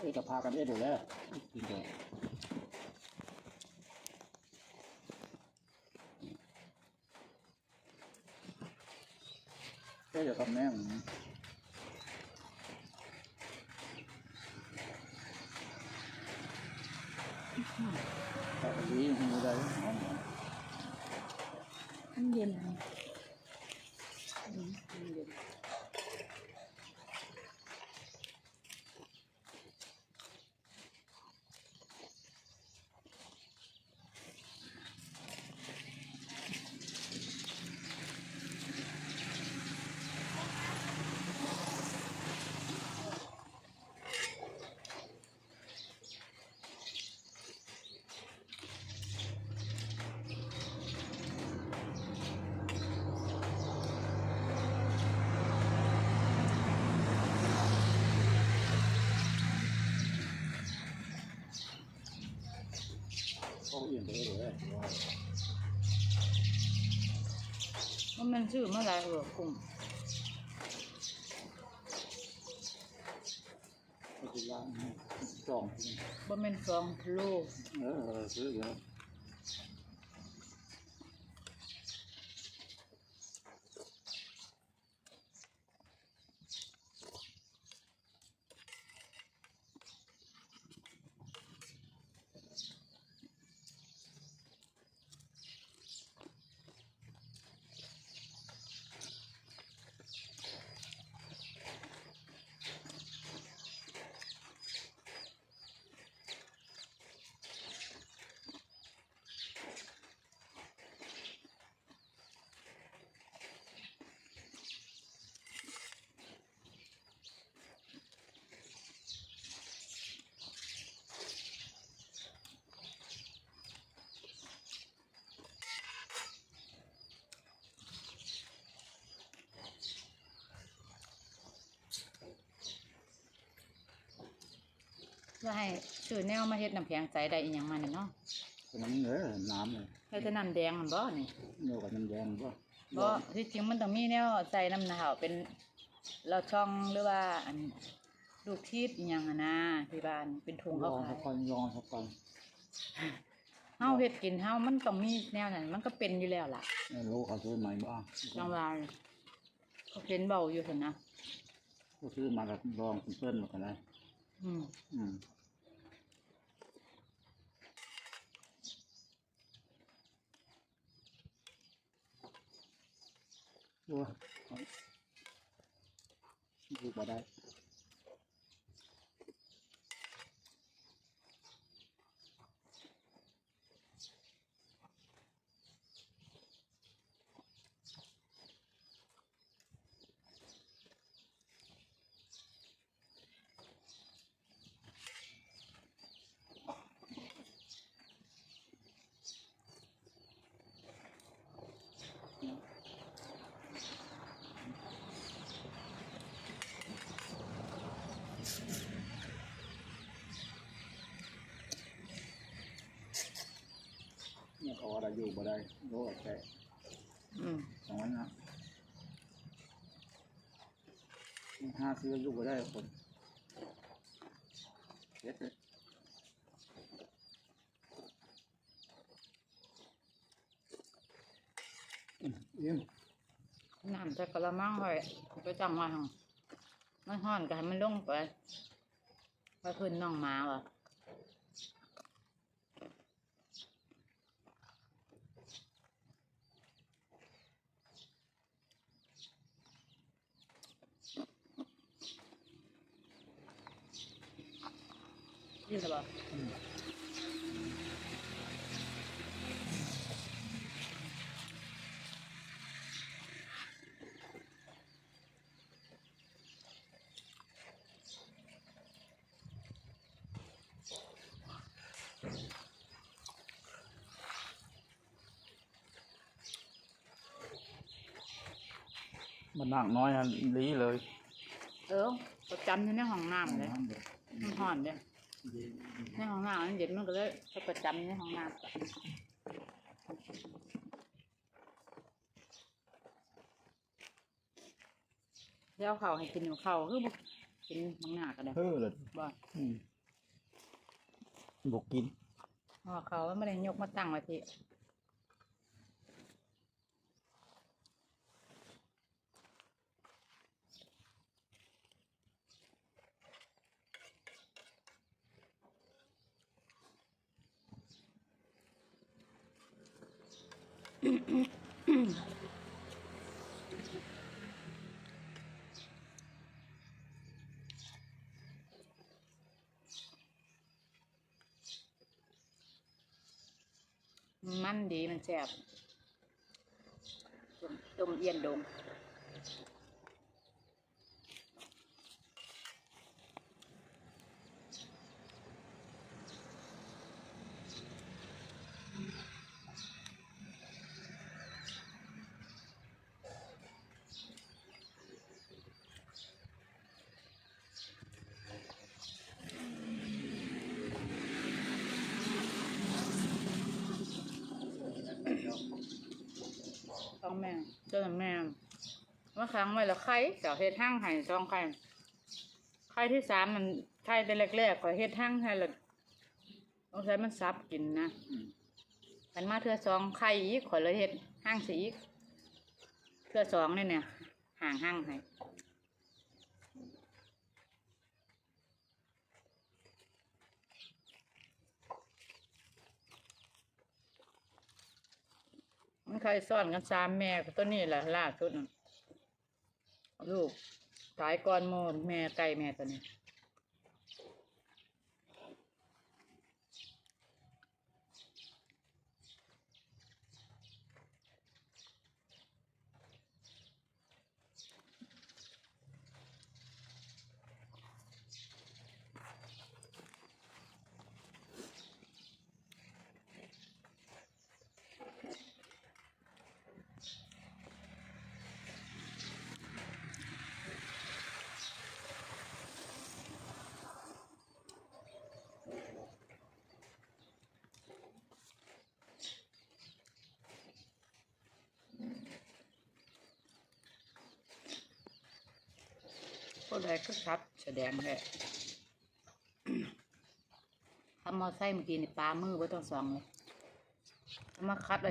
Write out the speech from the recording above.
เอ้ยจะพากันเอ็ดอยู่แล้วกินเถอะเอ้ยเดี๋ยวกับแม่ผมแต่ดีมีอะไรมันเย็นอืมมันเย็น เขาเอียงไปเลย มันมันชื่อเมื่อไหรเออกุ้งก็คือร้านจองบ่แม่นสองโลเออซื้อเยอะ ว่าให้ชื่อแนวมาเฮ็ดน้ำแข็งใสได้อีหยังมาเนี่ยเนาะเป็นน้ำเนื้อน้ำเลยเฮ็ดแต่น้ำแดงมันบ่นี่เนื้อกับน้ำแดงก็บ่ที่จริงมันต้องมีแนวใส่น้ำหนาวเป็นเราช่องหรือว่าอันลูกทีดอีหยังอะนะที่บ้านเป็นถุงลเขาองขาสัยกคนลองสักคนเฮาเฮ็ดกินเฮามันต้องมีแนวนั้นมันก็เป็นอยู่แล้วล่ะไม่รู้เขาซื้อใหม่บ้างจังว่าเขาเห็นเบาอยู่ซั่นนะก็ซื้อมากับลองเพื่อนๆหมดกันเลยอืมอืม ดูดูมา เนี่ยเขาอะไรอยู่บ่ได้โลแค่อืมสองวันนะห้าซื้ออยู่บ่ได้คนเด็ดเลยอืมอิ่มน้ำจะกระมังไว้ไปจังไว้หั่นมันฮ้อนก็ให้มันลงไปไปพื้นน้องหมาว่ะ ยินหรือเปล่ามันหนักน้อยฮะลีเลย เออประจำอยู่ในห้องน้ำเลยมันห่อนเลย ในห้องน้ำมันเย็นมันก็เลยไปประจำอยู่ในห้องน้ำแล้วเขาวให้กินอยู่เขาวคือบ่กินมังหน้าก็ได้เฮ้อเลยบ่อืมบกกินเพอเขาไม่ได้ยกมาตั้งไว้ที่ มันดีมันแซ่บต้มต้มเอียนดง ต้องแม่เจ้าแม่เมื่อครั้งไว้แล้วไข่เดี๋ยวเฮ็ดห้างไห่ซองไข่ไข่ที่สามมันไข่แต่แรกๆก็เฮ็ดห้างให้ละต้องใช้มันซับกินนะมันมาเทื่อสองไข่อีกขอเลยเฮ็ดห้างสีอีกเทื่อสองนี่เนี่ยห่างห้างไห่ มันใครซ่อนกันสามแม่ตัวนี้แหละล่าสุดลูกตายก่อนโมแม่ไก่แม่ตัวนี้ ใดก็ชัดแสดงแหละทำมอไซค์เมื่อกี้นี่ปลามือไว้ต้องสองเลยมาคัดเลย